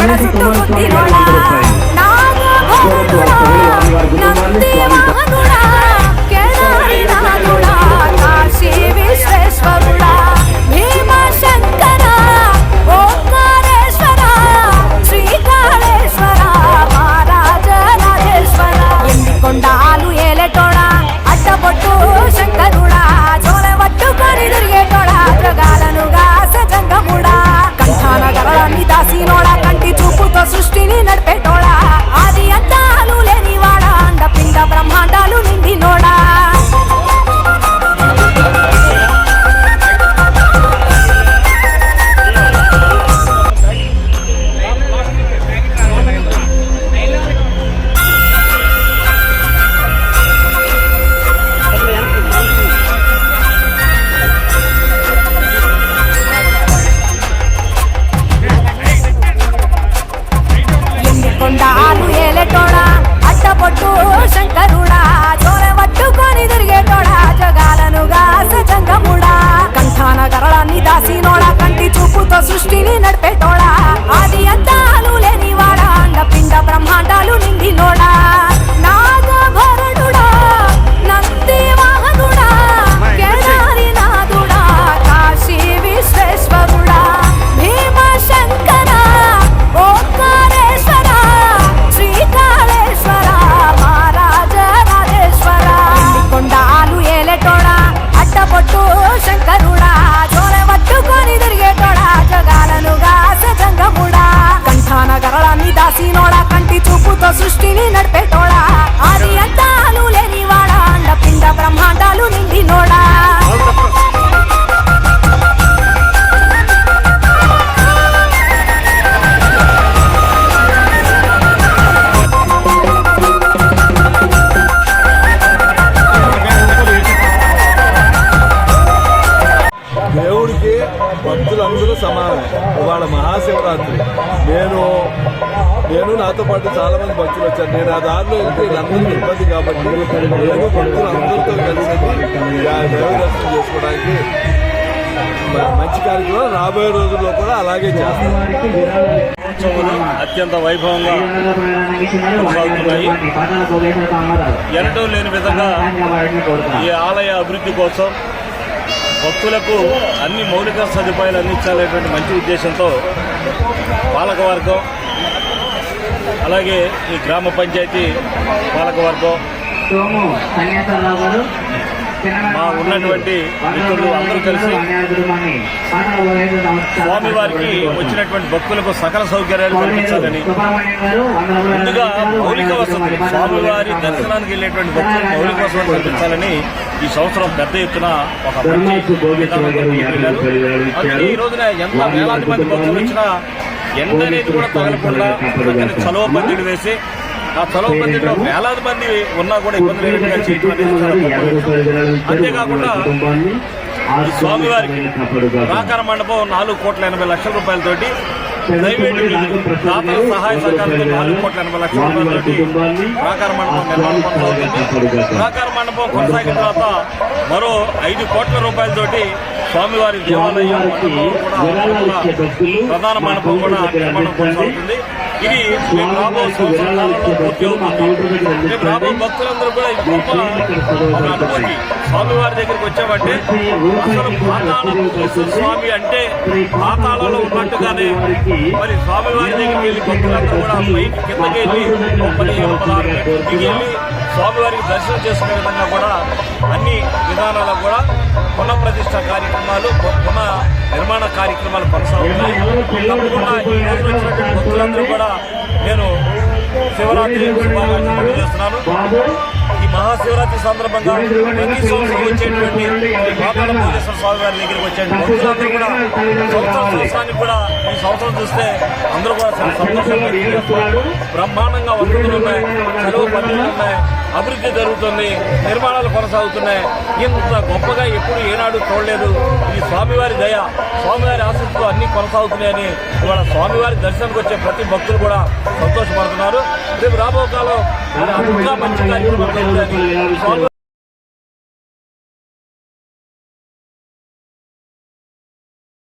Abrazo tu continuará. వీళ్ళందరికీ ఇబ్బంది కాబట్టి నేను భక్తులు అందరితో కలిసి ఆ దైవ దర్శనం చేసుకోవడానికి మంచి కార్యక్రమం రాబోయే రోజుల్లో కూడా అలాగే చేస్తాం. అత్యంత వైభవంగా ఎన్నడూ లేని విధంగా ఈ ఆలయ అభివృద్ధి కోసం భక్తులకు అన్ని మౌలిక సదుపాయాలు అందించాలనేటువంటి మంచి ఉద్దేశంతో పాలకవర్గం అలాగే ఈ గ్రామ పంచాయతీ పాలకవర్గం మా ఉన్నటువంటి మిత్రులు అందరూ కలిసి స్వామివారికి వచ్చినటువంటి భక్తులకు సకల సౌకర్యాలు కల్పించాలని ముందుగా మౌలిక వసతులు స్వామివారి దర్శనానికి వెళ్ళేటువంటి భక్తులకు మౌలిక వసతులు కల్పించాలని ఈ సంవత్సరం పెద్ద ఎత్తున ఒక మంచి ఈ రోజున ఎంత వేలాది మంది భక్తులు వచ్చినా ఎండ అనేది కూడా తగలకుండా చక్కని చలవ వేసి ఆ చలవ పందిడిలో వేలాది మంది ఉన్నా కూడా ఇబ్బంది లేకుండా చేయడం అనేది. అంతేకాకుండా స్వామివారికి ప్రాకార మండపం నాలుగు కోట్ల ఎనభై లక్షల రూపాయలతోటి దాతల సహాయ సహకారంతో నాలుగు కోట్ల ఎనభై లక్షల రూపాయలతోటి ప్రాకార మండపం నిర్మాణం కొనసాగుతుంది ప్రాకార మండపం కొనసాగిన తర్వాత మరో ఐదు కోట్ల రూపాయలతోటి స్వామివారి దేవాలయం ప్రధాన మండపం కూడా నిర్మాణం కొనసాగుతుంది. ఇది రాబో పూర్తి అవుతుంది. భక్తులందరూ కూడా ఇది గొప్ప అనుభూతి స్వామివారి దగ్గరికి వచ్చామంటే అసలు పాతాళేశ్వర స్వామి అంటే పాతాళంలో ఉన్నట్టుగానే మరి స్వామివారి దగ్గరికి వెళ్ళి భక్తులందరూ కూడా పైకి కిందకి వెళ్ళి పదహారు వెళ్ళి స్వామివారికి దర్శనం చేసుకునే విధంగా కూడా అన్ని విధానాల కూడా పునఃప్రతిష్ఠ కార్యక్రమాలు పునః నిర్మాణ కార్యక్రమాలు కొనసాగుతాయి తప్పకుండా ఈ రోజు వచ్చినటువంటి భక్తులందరూ కూడా నేను శివరాత్రి శుభాకాంక్షలు చేస్తున్నాను మహాశివరాత్రి సందర్భంగా ప్రతి సంవత్సరం వచ్చేటువంటి ఈ పాతాళ భోగేశ్వర స్వామి వారి దగ్గరికి వచ్చేటువంటి భక్తులందరూ కూడా సంవత్సరం సంవత్సరానికి కూడా ఈ సంవత్సరం చూస్తే అందరూ కూడా చాలా సంతోషంగా బ్రహ్మాండంగా వసతులు ఉన్నాయి సెలవు పద్ధతులు ఉన్నాయి అభివృద్ధి జరుగుతుంది నిర్మాణాలు కొనసాగుతున్నాయి. ఇంత గొప్పగా ఎప్పుడు ఏనాడు చూడలేదు. ఈ స్వామివారి దయ స్వామివారి ఆసక్తితో అన్ని కొనసాగుతున్నాయని ఇవాళ స్వామివారి దర్శనానికి వచ్చే ప్రతి భక్తులు కూడా సంతోషపడుతున్నారు. రేపు రాబో కాలం ఇంకా మంచి కార్యక్రమాలు జరుగుతాయని స్వామివారి